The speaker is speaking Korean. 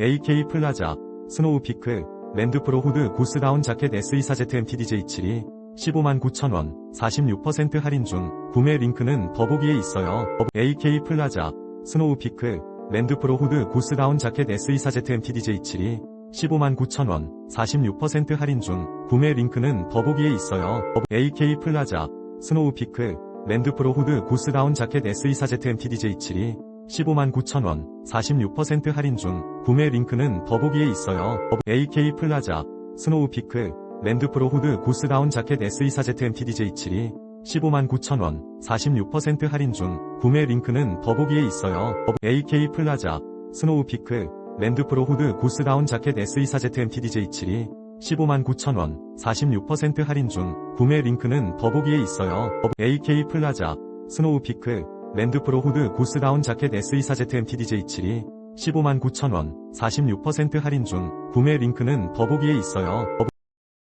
AK 플라자, 스노우 피크, 랜드프로 후드 고스다운 자켓 SE4Z MTDJ72, 15만 9천원, 46% 할인 중, 구매 링크는 더보기에 있어요. AK 플라자, 스노우 피크, 랜드프로 후드 고스다운 자켓 SE4Z MTDJ72, 15만 9천원, 46% 할인 중, 구매 링크는 더보기에 있어요. AK 플라자, 스노우 피크, 랜드프로 후드 고스다운 자켓 SE4Z MTDJ72, 15만 9천원, 46% 할인 중, 구매 링크는 더보기에 있어요. AK 플라자, 스노우 피크, 랜드프로 후드 고스다운 자켓 SE4Z MTDJ72, 15만 9천원, 46% 할인 중, 구매 링크는 더보기에 있어요. AK 플라자, 스노우 피크, 랜드프로 후드 고스다운 자켓 SE4Z MTDJ72, 15만 9천원, 46% 할인 중, 구매 링크는 더보기에 있어요. AK 플라자, 스노우 피크, 랜드프로 후드 고스다운 자켓 SE4Z MTDJ72, 15만 9천원, 46% 할인 중, 구매 링크는 더보기에 있어요.